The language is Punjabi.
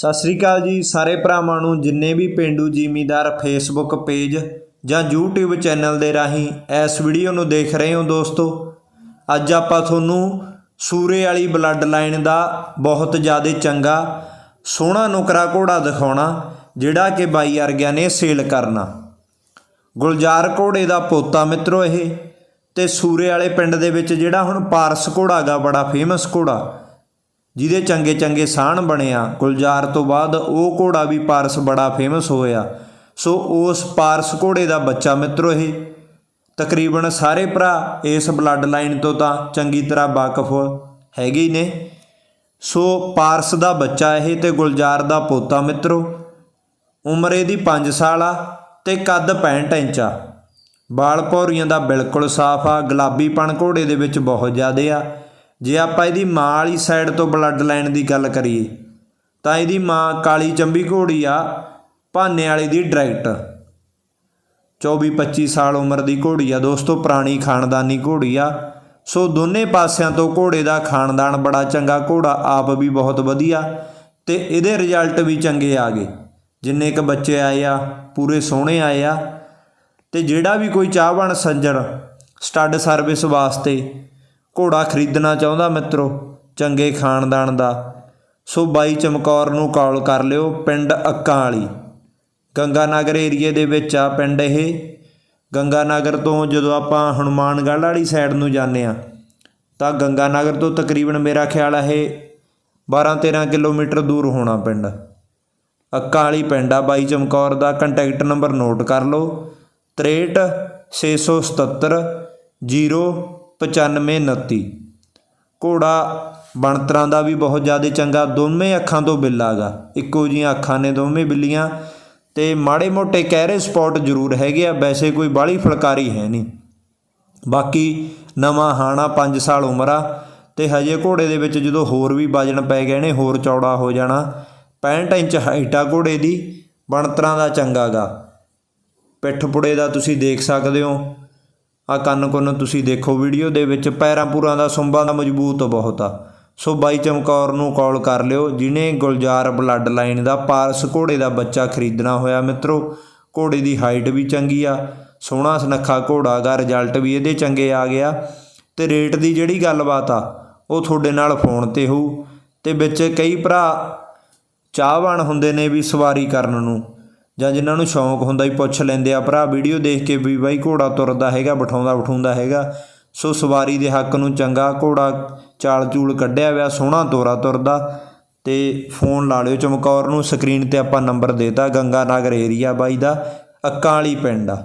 ਸਤਿ ਸ੍ਰੀ ਅਕਾਲ ਜੀ ਸਾਰੇ ਭਰਾਵਾਂ ਨੂੰ, ਜਿੰਨੇ ਵੀ ਪਿੰਡੂ ਜ਼ਿਮੀਦਾਰ ਫੇਸਬੁੱਕ ਪੇਜ ਜਾਂ YouTube ਚੈਨਲ ਦੇ ਰਾਹੀਂ ਇਸ ਵੀਡੀਓ ਨੂੰ ਦੇਖ ਰਹੇ ਹੋ ਦੋਸਤੋ, ਅੱਜ ਆਪਾਂ ਤੁਹਾਨੂੰ ਸੂਰੇ ਵਾਲੀ ਬਲੱਡ ਲਾਈਨ ਦਾ ਬਹੁਤ ਜ਼ਿਆਦਾ ਚੰਗਾ ਸੋਹਣਾ ਨੁਕਰਾ ਘੋੜਾ ਦਿਖਾਉਣਾ, ਜਿਹੜਾ ਕਿ ਬਾਈ ਵਰਗਿਆਂ ਨੇ ਸੇਲ ਕਰਨਾ। ਗੁਲਜ਼ਾਰ ਘੋੜੇ ਦਾ ਪੋਤਾ ਮਿੱਤਰੋ ਇਹ, ਤੇ ਸੂਰੇ ਵਾਲੇ ਪਿੰਡ ਦੇ ਵਿੱਚ ਜਿਹੜਾ ਹੁਣ ਪਾਰਸ ਘੋੜਾ ਗਾ, ਬੜਾ ਫੇਮਸ ਘੋੜਾ ਜਿਹਦੇ ਚੰਗੇ ਚੰਗੇ ਸਾਹਣ ਬਣਿਆ, ਗੁਲਜ਼ਾਰ ਤੋਂ ਬਾਅਦ ਉਹ ਘੋੜਾ ਵੀ ਪਾਰਸ ਬੜਾ ਫੇਮਸ ਹੋਇਆ। ਸੋ ਉਸ ਪਾਰਸ ਘੋੜੇ ਦਾ ਬੱਚਾ ਮਿੱਤਰੋ ਇਹ। ਤਕਰੀਬਨ ਸਾਰੇ ਭਰਾ ਇਸ ਬਲੱਡ ਲਾਈਨ ਤੋਂ ਤਾਂ ਚੰਗੀ ਤਰ੍ਹਾਂ ਵਾਕਿਫ ਹੈਗੇ ਹੀ ਨੇ। ਸੋ ਪਾਰਸ ਦਾ ਬੱਚਾ ਇਹ ਤੇ ਗੁਲਜ਼ਾਰ ਦਾ ਪੋਤਾ ਮਿੱਤਰੋ। ਉਮਰ ਇਹਦੀ 5 ਸਾਲ ਆ ਤੇ ਕੱਦ 65 ਇੰਚ ਆ। ਵਾਲ ਭੌਰੀਆਂ ਦਾ ਬਿਲਕੁਲ ਸਾਫ਼ ਆ, ਗੁਲਾਬੀ ਗੁਲਾਬੀਪਣ ਘੋੜੇ ਦੇ ਵਿੱਚ ਬਹੁਤ ਜ਼ਿਆਦੇ ਆ। ਜੇ ਆਪਾਂ ਇਹਦੀ ਮਾਂ ਵਾਲੀ ਸਾਈਡ ਤੋਂ ਬਲੱਡ ਲਾਈਨ ਦੀ ਗੱਲ ਕਰੀਏ, ਤਾਂ ਇਹਦੀ ਮਾਂ ਕਾਲੀ ਚੰਬੀ ਘੋੜੀ ਆ, ਭਾਨੇ ਵਾਲੀ ਦੀ ਡਾਇਰੈਕਟ 24-25 ਸਾਲ ਉਮਰ ਦੀ ਘੋੜੀ ਆ, ਦੋਸਤੋ ਪੁਰਾਣੀ ਖਾਨਦਾਨੀ ਘੋੜੀ ਆ। ਸੋ ਦੋਨੇ ਪਾਸਿਆਂ ਤੋਂ ਘੋੜੇ ਦਾ ਖਾਨਦਾਨ ਬੜਾ ਚੰਗਾ ਘੋੜਾ, ਆਪ ਵੀ ਬਹੁਤ ਵਧੀਆ, ਤੇ ਇਹਦੇ ਰਿਜ਼ਲਟ ਵੀ ਚੰਗੇ ਆ ਗਏ। ਜਿੰਨੇ ਕ ਬੱਚੇ ਆਏ ਆ, ਪੂਰੇ ਸੋਹਣੇ ਆਏ ਆ, ਤੇ ਜਿਹੜਾ ਵੀ ਕੋਈ ਚਾਹਵਾਨ ਸੱਜਣ ਸਟੱਡ ਸਰਵਿਸ ਵਾਸਤੇ ਘੋੜਾ ਖਰੀਦਣਾ ਚਾਹੁੰਦਾ ਮਿੱਤਰੋ, ਚੰਗੇ ਖਾਨਦਾਨ ਦਾ। ਸੋ ਬਾਈ ਚਮਕੌਰ ਨੂੰ ਕਾਲ ਕਰ ਲਿਓ ਪਿੰਡ ਅੱਕਾਂ ਵਾਲੀ ਗੰਗਾ ਨਗਰ ਏਰੀਏ ਦੇ ਵਿੱਚ ਆ ਪਿੰਡ ਇਹ। ਗੰਗਾ ਨਗਰ ਤੋਂ ਜਦੋਂ ਆਪਾਂ ਹਨੂਮਾਨਗੜ੍ਹ ਵਾਲੀ ਸਾਈਡ ਨੂੰ ਜਾਂਦੇ ਆ ਤਾਂ ਗੰਗਾ ਨਗਰ ਤੋਂ ਤਕਰੀਬਨ ਮੇਰਾ ਖਿਆਲ ਹੈ ਇਹ 12-13 ਕਿਲੋਮੀਟਰ ਦੂਰ ਹੋਣਾ ਪਿੰਡ। ਅੱਕਾਂ ਵਾਲੀ ਪਿੰਡ ਆ, ਬਾਈ ਚਮਕੌਰ ਦਾ ਕੰਟੈਕਟ ਨੰਬਰ ਨੋਟ ਕਰ ਲਓ। 63 677 09529 ਘੋੜਾ ਬਣਤਰਾਂ ਦਾ ਵੀ ਬਹੁਤ ਜ਼ਿਆਦਾ ਚੰਗਾ, ਦੋਵੇਂ ਅੱਖਾਂ ਤੋਂ ਬਿੱਲਾਗਾ ਇੱਕੋ ਜੀਆਂ ਅੱਖਾਂ ਨੇ ਦੋਵੇਂ ਬਿੱਲੀਆਂ। ਤੇ ਮਾੜੇ ਮੋਟੇ ਕਹਿਰੇ ਸਪੌਟ ਜ਼ਰੂਰ ਹੈਗੇ ਆ, ਵੈਸੇ ਕੋਈ ਬਾਹਲੀ ਫਲਕਾਰੀ ਹੈ ਨਹੀਂ। ਬਾਕੀ ਨਵਾਂ ਹਾਣਾ 5 ਸਾਲ ਉਮਰ ਆ, ਤੇ ਹਜੇ ਘੋੜੇ ਦੇ ਵਿੱਚ ਜਦੋਂ ਹੋਰ ਵੀ ਵਜਨ ਪੈ ਗਏ ਨੇ, ਹੋਰ ਚੌੜਾ ਹੋ ਜਾਣਾ। 65 ਇੰਚ ਹਾਈਟ ਆ ਘੋੜੇ ਦੀ, ਬਣਤਰਾਂ ਦਾ ਚੰਗਾਗਾ ਪਿੱਠ ਪੁੜੇ ਦਾ ਤੁਸੀਂ ਦੇਖ ਸਕਦੇ ਹੋ। ਆ ਕੰਨ ਕੁੰਨ ਤੁਸੀਂ ਦੇਖੋ ਵੀਡੀਓ ਦੇ ਵਿੱਚ ਪੈਰਾਂ ਪੂਰਾਂ ਦਾ ਸੁੰਬਾਂ ਦਾ ਮਜ਼ਬੂਤ ਬਹੁਤ ਆ। ਸੋ ਬਾਈ ਚਮਕੌਰ ਨੂੰ ਕਾਲ ਕਰ ਲਿਓ, ਜਿਨੇ ਗੁਲਜ਼ਾਰ ਬਲੱਡ ਲਾਈਨ ਦਾ ਪਾਰਸ ਘੋੜੇ ਦਾ ਬੱਚਾ ਖਰੀਦਣਾ ਹੋਇਆ ਮਿੱਤਰੋ, ਘੋੜੇ ਦੀ ਹਾਈਟ ਵੀ ਚੰਗੀ ਆ, ਸੋਹਣਾ ਸੁਨੱਖਾ ਘੋੜਾ ਦਾ ਰਿਜ਼ਲਟ ਵੀ ਇਹਦੇ ਚੰਗੇ ਆ ਗਿਆ। ਤੇ ਰੇਟ ਦੀ ਜਿਹੜੀ ਗੱਲਬਾਤ ਆ, ਉਹ ਤੁਹਾਡੇ ਨਾਲ ਫੋਨ ਤੇ ਹੋਊ। ਤੇ ਵਿੱਚ ਕਈ ਭਰਾ ਚਾਹਵਾਨ ਹੁੰਦੇ ਨੇ ਵੀ ਸਵਾਰੀ ਕਰਨ ਨੂੰ। ਜਾਂ ਜਿਨ੍ਹਾਂ ਨੂੰ ਸ਼ੌਂਕ ਹੁੰਦਾ ਹੀ ਪੁੱਛ ਲੈਂਦੇ ਆ, ਭਰਾ ਵੀਡੀਓ ਦੇਖ ਕੇ ਵੀ ਬਾਈ ਘੋੜਾ ਤੁਰਦਾ ਹੈਗਾ, ਬਿਠਾਉਂਦਾ ਬਿਠਾਉਂਦਾ ਹੈਗਾ। ਸੋ ਸਵਾਰੀ ਦੇ ਹੱਕ ਨੂੰ ਚੰਗਾ ਘੋੜਾ ਚਾਲ ਚੂਲ ਕੱਢਿਆ ਹੋਇਆ, ਸੋਹਣਾ ਤੋਰਾ ਤੁਰਦਾ ਤੇ ਫੋਨ ਲਾ ਲਿਓ ਚਮਕੌਰ ਨੂੰ, ਸਕਰੀਨ ਤੇ ਆਪਾਂ ਨੰਬਰ ਦੇਤਾ ਗੰਗਾ ਨਗਰ ਏਰੀਆ ਬਾਈ ਦਾ ਅੱਕਾਂ ਵਾਲੀ ਪਿੰਡ ਆ।